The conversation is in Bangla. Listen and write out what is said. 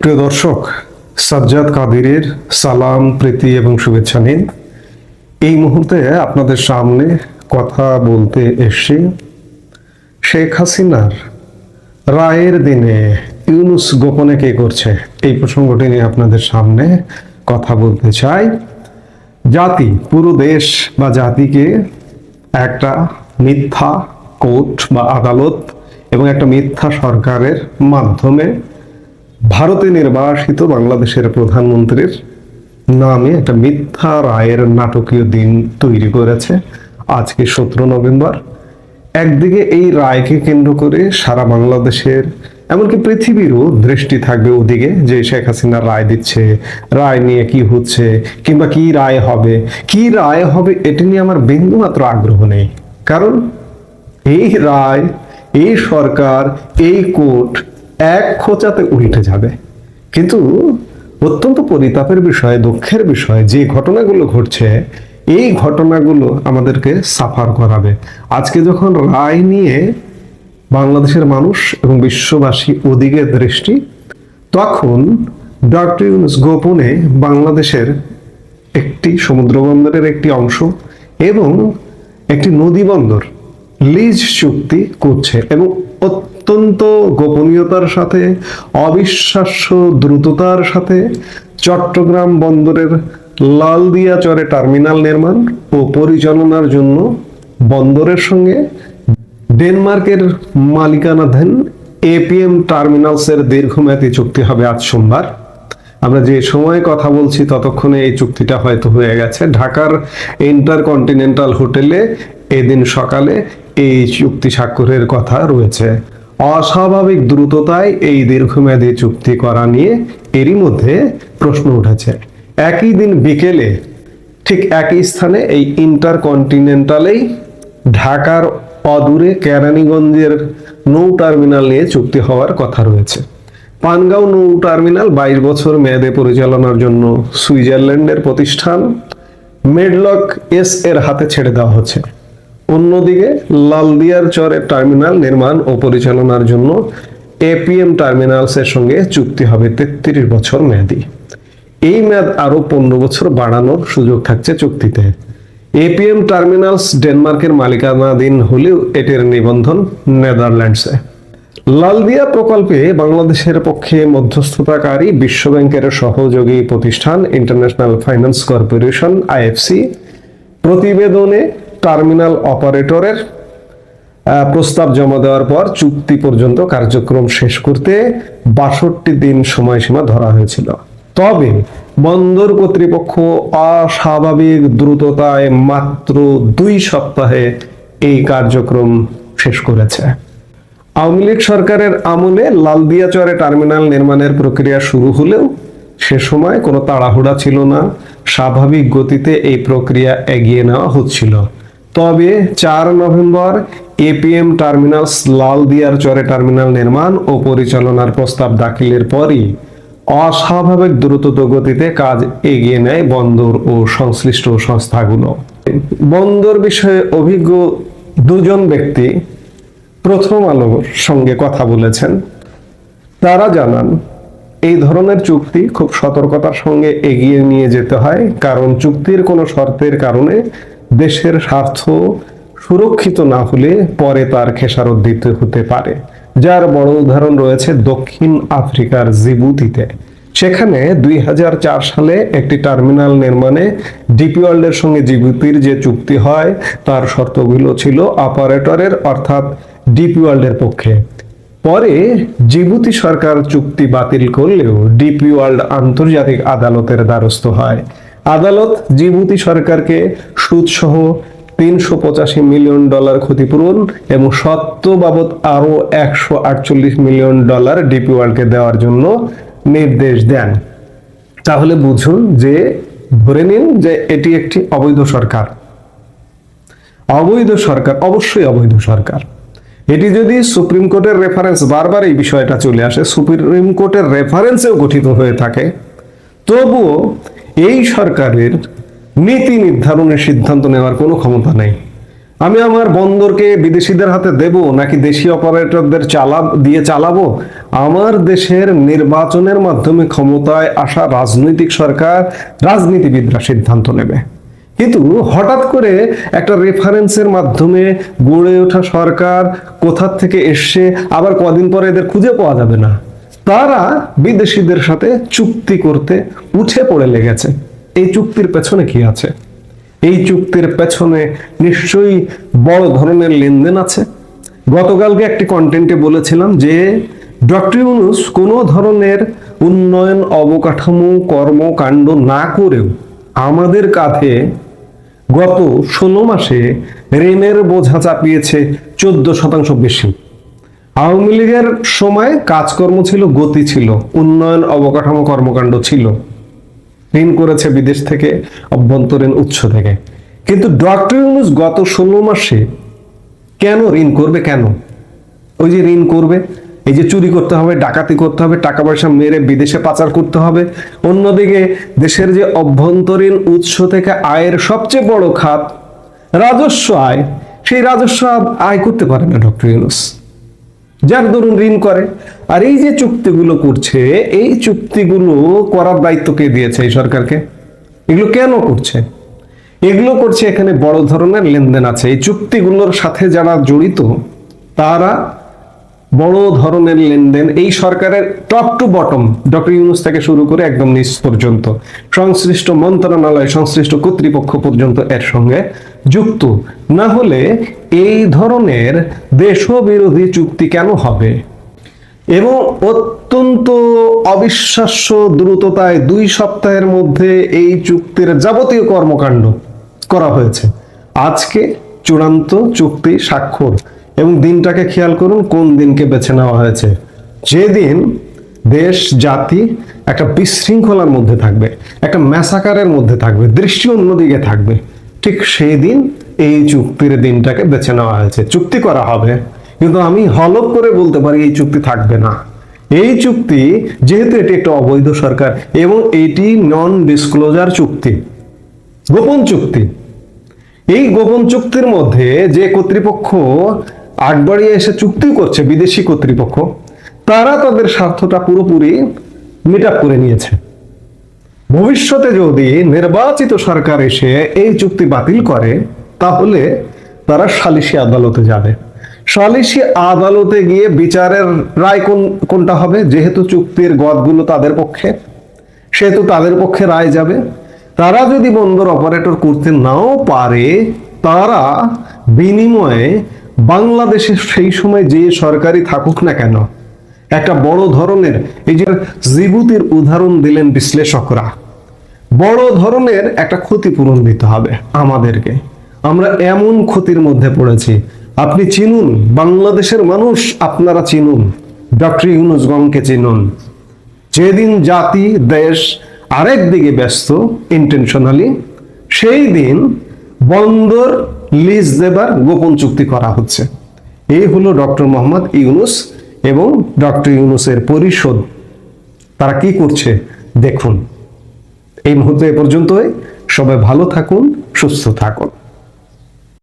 প্রিয় দর্শক, সাজ্জাদ কাদিরের সালাম, প্রীতি এবং শুভেচ্ছা নিন। এই মুহূর্তে আপনাদের সামনে কথা বলতে এসে শেখ হাসিনার রায়ের দিনে ইউনুস গোপনে কে করছে? এই প্রসঙ্গটি নিয়ে আপনাদের সামনে কথা বলতে চাই। জাতি, পুরো দেশ বা জাতিকে একটা মিথ্যা কোর্ট বা আদালত এবং একটা মিথ্যা সরকারের মাধ্যমে ভারতে নির্বাসিত বাংলাদেশের প্রধানমন্ত্রীর নামে একটা মিথ্যা রায়ের নাটকীয় দিন তৈরি করেছে। আজকে সতেরো নভেম্বর। একদিকে এই রায়কে কেন্দ্র করে সারা বাংলাদেশের, এমনকি পৃথিবীরও দৃষ্টি থাকবে ওদিকে যে শেখ হাসিনা রায় দিচ্ছে, রায় নিয়ে কি হচ্ছে, কিংবা কি রায় হবে, কি রায় হবে এটি নিয়ে আমার বিন্দুমাত্র আগ্রহ নেই। কারণ এই রায়, এই সরকার, এই কোর্ট এক খোঁচাতে উল্টে যাবে। কিন্তু অত্যন্ত পরিতাপের বিষয়, দুঃখের বিষয়, যে ঘটনাগুলো ঘটছে, এই ঘটনাগুলো আমাদেরকে সাফার করাবে। আজকে যখন রায় নিয়ে বাংলাদেশের মানুষ এবং বিশ্ববাসী ওদিকে দৃষ্টি, তখন ডক্টর ইউনুস গোপনে বাংলাদেশের একটি সমুদ্র বন্দরের একটি অংশ এবং একটি নদী বন্দর লিজ চুক্তি করছে এবং অত্যন্ত গোপনীয়তার সাথে, অবিশ্বাস্য দ্রুততার সাথে চট্টগ্রাম বন্দরের লালদিয়া চরে টার্মিনাল নির্মাণ ও পরিচালনার জন্য বন্দরের সঙ্গে ডেনমার্কের মালিকানাধীন এপিএম টার্মিনালসের দীর্ঘমেয়াদী চুক্তি হবে আজ সোমবার। আমরা যে সময়ে কথা বলছি ততক্ষণে এই চুক্তিটা হয়তো হয়ে গেছে। ঢাকার ইন্টারকন্টিনেন্টাল হোটেলে এদিন সকালে এই চুক্তি স্বাক্ষরের কথা রয়েছে। অস্বাভাবিক দ্রুততায় এই দীর্ঘমেয়াদী চুক্তি করা নিয়ে এরই মধ্যে প্রশ্ন উঠেছে। একই দিন বিকেলে ঠিক একই স্থানে এই ইন্টারকন্টিনেন্টালেই ঢাকার অদূরে কেরানীগঞ্জের নৌ টার্মিনাল নিয়ে চুক্তি হওয়ার কথা রয়েছে। পানগাঁও নৌ টার্মিনাল বাইশ বছর মেয়াদে পরিচালনার জন্য সুইজারল্যান্ডের প্রতিষ্ঠান মেডলক এস এর হাতে ছেড়ে দেওয়া হচ্ছে। অন্যদিকে লালদিয়ার চরের টার্মিনাল নির্মাণ ও পরিচালনার জন্য এপিএম টার্মিনালসের সঙ্গে চুক্তি হবে তেত্রিশ বছর মেয়াদী। এই মেয়াদ আরও পনেরো বছর বাড়ানোর সুযোগ থাকছে চুক্তিতে। এপিএম টার্মিনালস ডেনমার্কের মালিকানাধীন হলেও এটির নিবন্ধন নেদারল্যান্ডসে। লালদিয়া প্রকল্পে বাংলাদেশের পক্ষে মধ্যস্থতাকারী বিশ্বব্যাংকের সহযোগী প্রতিষ্ঠান ইন্টারন্যাশনাল ফাইন্যান্স কর্পোরেশন, আইএফসি, প্রতিবেদনে টার্মিনাল অপারেটরের প্রস্তাব জমা দেওয়ার পর চুক্তি পর্যন্ত কার্যক্রম শেষ করতে বাষট্টি দিন সময়সীমা ধরা হয়েছিল। তবে বন্দর কর্তৃপক্ষ অস্বাভাবিক দ্রুততায় মাত্র দুই সপ্তাহে এই কার্যক্রম শেষ করেছে। আওয়ামী লীগ সরকারের আমলে লালদিয়া চরে টার্মিনাল নির্মাণের প্রক্রিয়া শুরু হলেও সে সময় কোনো তাড়াহুড়া ছিল না। স্বাভাবিক গতিতে এই প্রক্রিয়া এগিয়ে নেওয়া হচ্ছিল। তবে চার নভেম্বর এপিএম টার্মিনালস লালদিয়ার চরে টার্মিনাল নির্মাণ ও পরিচালনার প্রস্তাব দাখিলের পরই অস্বাভাবিক দ্রুত গতিতে কাজ এগিয়ে নেয় বন্দর ও সংশ্লিষ্ট সংস্থাগুলো। বন্দর বিষয়ে অভিজ্ঞ দুজন ব্যক্তি প্রথম আলোর সঙ্গে কথা বলেছেন। তারা জানান, এই ধরনের চুক্তি খুব সতর্কতার সঙ্গে এগিয়ে নিয়ে যেতে হয়, কারণ চুক্তির কোনো শর্তের কারণে দেশের স্বার্থ সুরক্ষিত না হলে পরে তার খেসারত দিতে হতে পারে। যার বড় উদাহরণ রয়েছে দক্ষিণ আফ্রিকার জিবুতিতে। সেখানে দুই হাজার চার সালে একটি টার্মিনাল নির্মাণে ডিপি ওয়ার্ল্ডের সঙ্গে জিবুতির যে চুক্তি হয়, তার শর্তগুলো ছিল অপারেটরের অর্থাৎ ডিপি ওয়ার্ল্ডের পক্ষে। পরে জিবুতি সরকার চুক্তি বাতিল করলেও ডিপি ওয়ার্ল্ড আন্তর্জাতিক আদালতের দ্বারস্থ হয়। আদালত জিবুতি সরকারকে সুদসহ তিনশো পঁচাশি মিলিয়ন ডলার ক্ষতিপূরণ এবং সত্য বাবদ আরও একশো আটচল্লিশ মিলিয়ন ডলার ডিপি ওয়ার্ল্ডকে দেওয়ার জন্য নির্দেশ দেন। তাহলে বুঝুন যে, ধরে নিন যে এটি একটি অবৈধ সরকার। অবৈধ সরকার, অবশ্যই অবৈধ সরকার। এটি যদি সুপ্রিম কোর্টের রেফারেন্স বারবার এই বিষয়টা চলে আসে, সুপ্রিম কোর্টের রেফারেন্সেও গঠিত হয়ে থাকে, তবুও এই সরকারের নীতি নির্ধারণের সিদ্ধান্ত নেওয়ার কোনো ক্ষমতা নেই। আমি আমার বন্দরকে বিদেশিদের হাতে দেব নাকি দেশি অপারেটরদের চালা, দিয়ে চালাবো? আমার দেশের নির্বাচনের মাধ্যমে ক্ষমতায় আসা রাজনৈতিক সরকার রাজনীতিবিদরা সিদ্ধান্ত নেবে। কিন্তু হঠাৎ করে একটা রেফারেন্সের মাধ্যমে গড়ে ওঠা সরকার কোথা থেকে এসছে, আবার কদিন পরে এদের খুঁজে পাওয়া যাবে না। তারা বিদেশিদের সাথে চুক্তি করতে উঠে পড়ে লেগেছে। এই চুক্তির পেছনে কি আছে? এই চুক্তির পেছনে নিশ্চয়ই বড় ধরনের লেনদেন আছে। গতকালকে একটি কন্টেন্টে বলেছিলাম যে ডক্টর ইউনুস কোনো ধরনের উন্নয়ন অবকাঠামো, কর্মকাণ্ড না করেও আমাদের কাঁধে গত ষোলো মাসে ঋণের বোঝা চাপিয়েছে চোদ্দ শতাংশ বেশি। আওয়ামী লীগের সময় কাজকর্ম ছিল, গতি ছিল, উন্নয়ন, অবকাঠামো, কর্মকাণ্ড ছিল। ঋণ করেছে বিদেশ থেকে, অভ্যন্তরীণ উৎস থেকে। কিন্তু ডক্টর ইউনুস গত ষোলো মাসে কেন ঋণ করবে কেন? ওই যে ঋণ করবে, এই যে চুরি করতে হবে, ডাকাতি করতে হবে, টাকা পয়সা মেরে বিদেশে পাচার করতে হবে, অন্যদিকে দেশের যে অভ্যন্তরীণ উৎস থেকে আয়ের সবচেয়ে বড় খাত রাজস্ব আয়, সেই রাজস্ব আয় করতে পারে না ডক্টর ইউনুস। যার দরুন ঋণ করে। আর এই যে চুক্তিগুলো করছে, এই চুক্তিগুলো করার দায়িত্ব কে দিয়েছে এই সরকারকে? এগুলো কেন করছে? এগুলো করছে এখানে বড় ধরনের লেনদেন আছে। এই চুক্তিগুলোর সাথে যারা জড়িত, তারা বড় ধরনের লেনদেন এই সরকারের top to bottom doctor Yunus থেকে শুরু করে একদম নিচ পর্যন্ত, সংশ্লিষ্ট মন্ত্রণালয়, সংশ্লিষ্ট কর্তৃপক্ষ পর্যন্ত এর সঙ্গে যুক্ত। না হলে এই ধরনের দেশবিরোধী চুক্তি কেন হবে? এবং অত্যন্ত অবিশ্বাস্য দ্রুততায় দুই সপ্তাহের মধ্যে এই চুক্তির যাবতীয় কর্মকাণ্ড করা হয়েছে। আজকে চূড়ান্ত চুক্তি স্বাক্ষর। এবং দিনটাকে খেয়াল করুন কোন দিনকে বেছে নেওয়া হয়েছে। যেদিন দেশ, জাতি একটা বিশৃঙ্খলার মধ্যে থাকবে, একটা ম্যাসাকারের মধ্যে থাকবে, দৃষ্টি অন্যদিকে থাকবে, ঠিক সেই দিন এই চুক্তির দিনটাকে বেছে নেওয়া হয়েছে। চুক্তি করা হবে, কিন্তু আমি হলপ করে বলতে পারি এই চুক্তি থাকবে না। এই চুক্তি, যেহেতু এটি একটা অবৈধ সরকার, এবং এটি নন ডিসক্লোজার চুক্তি, গোপন চুক্তি, এই গোপন চুক্তির মধ্যে যে কর্তৃপক্ষ আগ বাড়িয়ে এসে চুক্তি করছে বিদেশি কর্তৃপক্ষ। তারা তাদের স্বার্থটা পুরোপুরি মিট করে নিয়েছে। ভবিষ্যতে যদি নির্বাচিত সরকার এসে এই চুক্তি বাতিল করে, তাহলে তারা সালিশি আদালতে যাবে। সালিশি আদালতে গিয়ে বিচারের রায় কোন, কোনটা হবে? যেহেতু চুক্তির গদগুলো তাদের পক্ষে, সেহেতু তাদের পক্ষে রায় যাবে। তারা যদি বন্দর অপারেটর করতে নাও পারে, তারা বিনিময়ে বাংলাদেশে সেই সময় যে সরকারি থাকুক না কেন, একটা বড় ধরনের এই যে জিবুতির উদাহরণ দিলেন বিশ্লেষকরা, বড় ধরনের একটা ক্ষতিপূরণ দিতে হবে আমাদেরকে। আমরা এমন ক্ষতির মধ্যে পড়েছি। আপনি চিনুন, বাংলাদেশের মানুষ আপনারা চিনুন, ডক্টর ইউনুস গংকে চিনুন। যেদিন জাতি, দেশ আরেক দিকে ব্যস্ত ইন্টেনশনালি সেই দিন বন্দর লিজ দেবার গোপন চুক্তি করা হচ্ছে। এই হলো ডক্টর মোহাম্মদ ইউনুস এবং ডক্টর ইউনুসের পরিষদ। তারা কি করছে? দেখুন। এই মুহূর্তে এ পর্যন্তই। সবাই ভালো থাকুন, সুস্থ থাকুন।